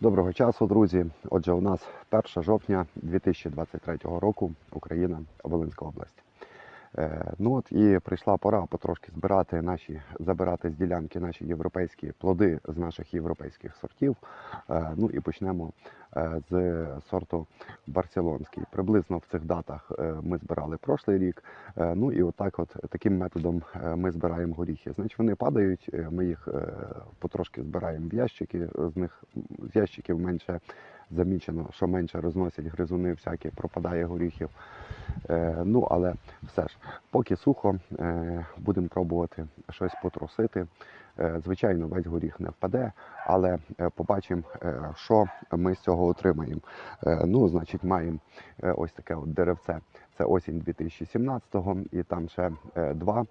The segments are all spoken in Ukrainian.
Доброго часу, друзі. Отже, у нас 1 жовтня 2023 року, Україна, Волинська область. Е, ну от і прийшла пора потрошки збирати наші, забирати з ділянки наші європейські плоди з наших європейських сортів. Е, ну і почнемо е, з сорту барселонський. Приблизно в цих датах ми збирали прошлий рік. Ну і отак, от таким методом ми збираємо горіхи. Значить, вони падають, ми їх потрошки збираємо в ящики. З них з ящиків менше замічено, що менше розносять гризуни, всякі пропадає горіхів. Ну але все ж, поки сухо, е, будемо пробувати щось потрусити. Е, звичайно, весь горіх не впаде, але е, побачимо, що ми з цього отримаємо. Ну, значить, маємо ось таке от деревце. Це осінь 2017-го, і там ще два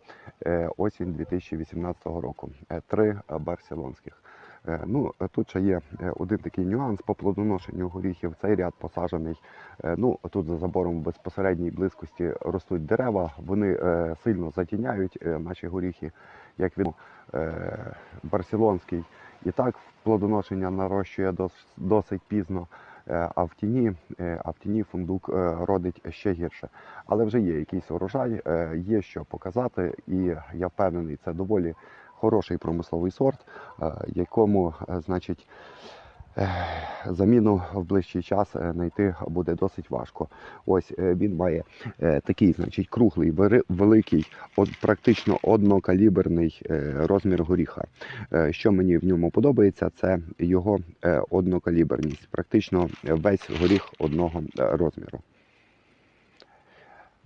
осінь 2018 року. Три барселонських. Е, Ну, е, тут ще є е, один такий нюанс по плодоношенню горіхів. Цей ряд посаджений. Ну, тут за забором в безпосередній близькості ростуть дерева. Вони сильно затіняють наші горіхи, як відомо, барселонський. І так плодоношення нарощує дос- досить пізно. А в тіні, а в тіні фундук родить ще гірше. Але вже є якийсь урожай, є що показати, і я впевнений, це доволі хороший промисловий сорт, е, якому, е, значить, е, заміну в ближчий час знайти буде досить важко. Ось він має такий, значить, круглий, великий, практично однокаліберний розмір горіха. Що мені в ньому подобається, це його однокаліберність. Практично весь горіх одного розміру.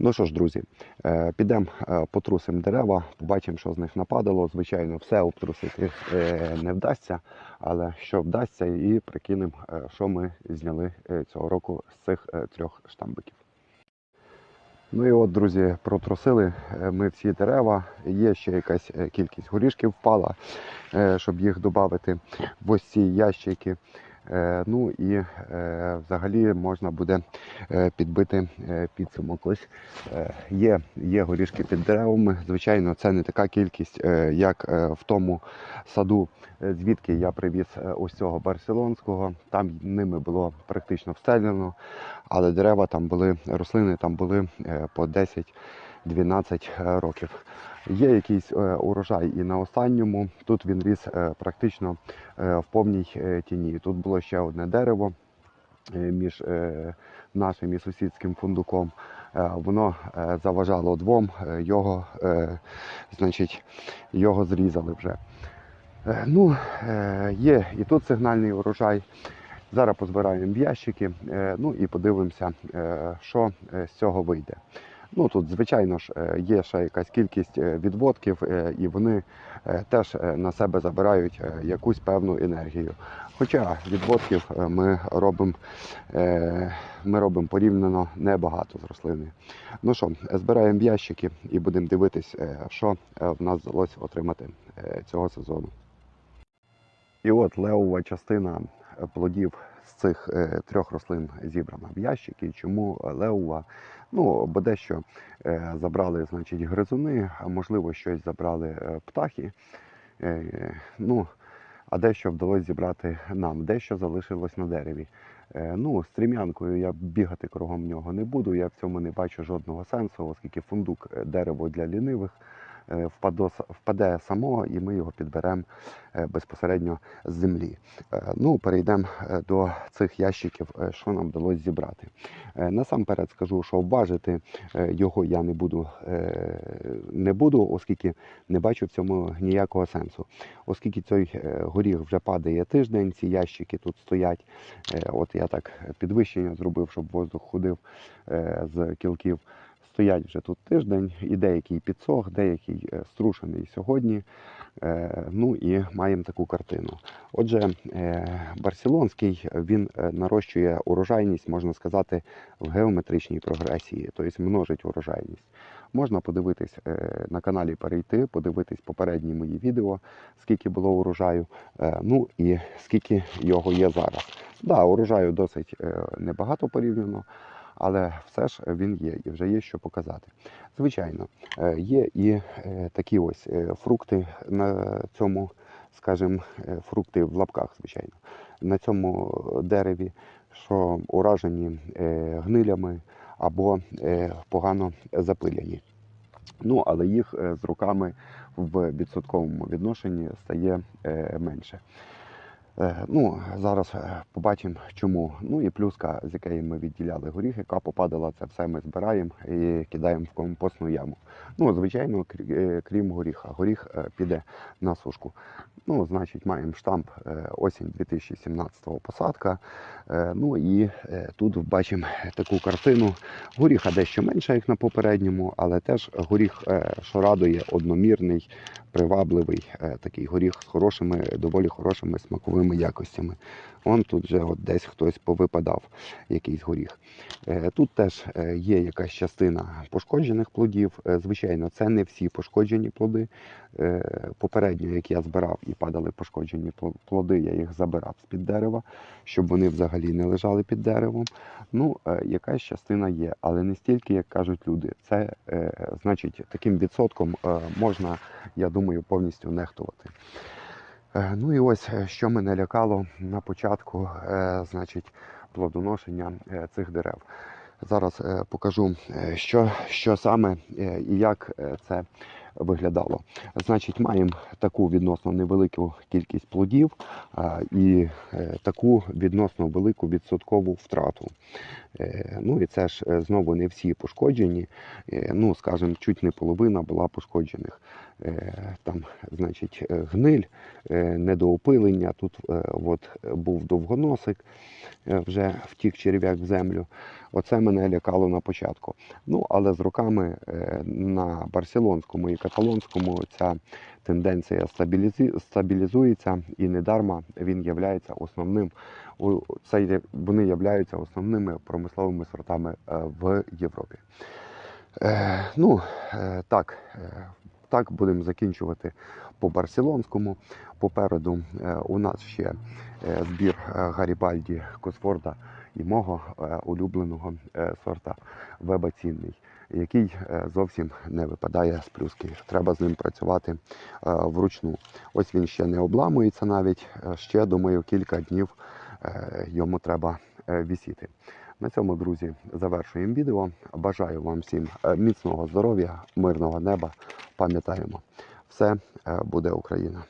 Ну що ж, друзі, е, підемо потрусимо дерева, побачимо, що з них нападало. Звичайно, все обтрусити е, не вдасться, але що вдасться, і прикинемо, е, що ми зняли е, цього року з цих е, трьох штамбиків. Ну і от, друзі, протрусили е, ми всі дерева. Є ще якась е, кількість горішків впала, е, щоб їх додати в ось ці ящики. Е, ну і е, взагалі можна буде е, підбити підсумок. Ось є є горішки під деревами. Звичайно, це не така кількість, як в тому саду, звідки я привіз ось цього барселонського. Там ними було практично встелено, але дерева там були, рослини там були по 10 12 е, років. Є якийсь е, урожай і на останньому. Тут він ріс е, практично в повній тіні. Тут було ще одне дерево між нашим і сусідським фундуком. Воно заважало двом, його значить, його зрізали вже. Ну, Є і тут сигнальний урожай. Зараз позбираємо в ящики ну і подивимося, що з цього вийде. Ну тут, звичайно ж, е, є ще якась кількість е, відводків, е, і вони теж на себе забирають якусь певну енергію. Хоча відводків ми робимо ми робимо порівняно небагато з рослини. Ну що, збираємо ящики і будемо дивитись, що в нас вдалося отримати цього сезону. І от левова частина плодів цих е, трьох рослин зібрана в ящики. Чому левова? Ну, бо дещо е, забрали, значить, гризуни, можливо, щось забрали е, птахи. Ну, а дещо вдалося зібрати нам, дещо залишилось на дереві. Ну, стрім'янкою я бігати кругом нього не буду. Я в цьому не бачу жодного сенсу, оскільки фундук дерево для лінивих впаде само, і ми його підберемо е, безпосередньо з землі. Е, Ну, перейдемо е, до цих ящиків, е, що нам вдалося зібрати. Е, Насамперед скажу, що обважити е, його я не буду, е, не буду, оскільки не бачу в цьому ніякого сенсу. Оскільки цей е, горіх вже падає тиждень, ці ящики тут стоять. Е, От я так підвищення зробив, щоб воздух ходив е, з кілків. Стоять вже тут тиждень, і деякий підсох, деякий е, струшений сьогодні. Е, Ну і маємо таку картину. Отже, е, барселонський він нарощує урожайність, можна сказати, в геометричній прогресії, тобто множить урожайність. Можна подивитись на каналі, перейти, подивитись попередні мої відео, скільки було урожаю, ну і скільки його є зараз. Да, урожаю досить небагато порівняно, але все ж він є і вже є що показати. Звичайно, е, є і е, такі ось е, фрукти на цьому, скажімо, фрукти в лапках, звичайно. на цьому дереві, що уражені гнилями або погано запиляні. Ну, але їх з роками в відсотковому відношенні стає менше. Е, Ну, зараз е, побачимо, чому. Ну і плюска, з якої ми відділяли горіх, яка попадала, це все ми збираємо і кидаємо в компостну яму. Ну, звичайно, е, крім горіха. Горіх піде на сушку. Ну, значить, маємо штамп осінь 2017 посадка. Ну і тут бачимо таку картину. Горіха дещо менше, як на попередньому, але теж горіх, що радує, одномірний, привабливий, такий горіх з хорошими, доволі хорошими смаковими якостями. Вон тут вже от десь хтось повипадав, якийсь горіх. Е, Тут теж е, є якась частина пошкоджених плодів. Е, Звичайно, це не всі пошкоджені плоди. Попередньо, як я збирав і падали пошкоджені плоди, я їх забирав з-під дерева, щоб вони взагалі не лежали під деревом. Ну, якась частина є, але не стільки, як кажуть люди. Це значить таким відсотком можна, я думаю, повністю нехтувати. Е, Ну і ось е, що мене лякало на початку, е, значить, плодоношення цих дерев. Зараз покажу, що, що саме і як це виглядало. Значить, маємо таку відносно невелику кількість плодів і таку відносно велику відсоткову втрату. Ну і це ж знову не всі пошкоджені. Ну, скажімо, чуть не половина була пошкоджених. Е, Там, значить, е, гниль, е, недоопилення. Тут от був довгоносик, вже втік черв'як в землю. Оце мене лякало на початку. Ну, але з роками на барселонському і каталонському ця тенденція стабілізується, і недарма він є основним. Це вони являються основними промисловими сортами в Європі. Ну, так, так будемо закінчувати по барселонському. Попереду е, у нас ще е, збір е, Гарібальді Косфорда і мого улюбленого сорта вебацінний, який зовсім не випадає з плюски. Треба з ним працювати вручну. Ось він ще не обламується навіть. Ще думаю, кілька днів йому треба вісіти. На цьому, друзі, завершуємо відео. Бажаю вам всім е, міцного здоров'я, мирного неба. Пам'ятаємо, все е, буде Україна.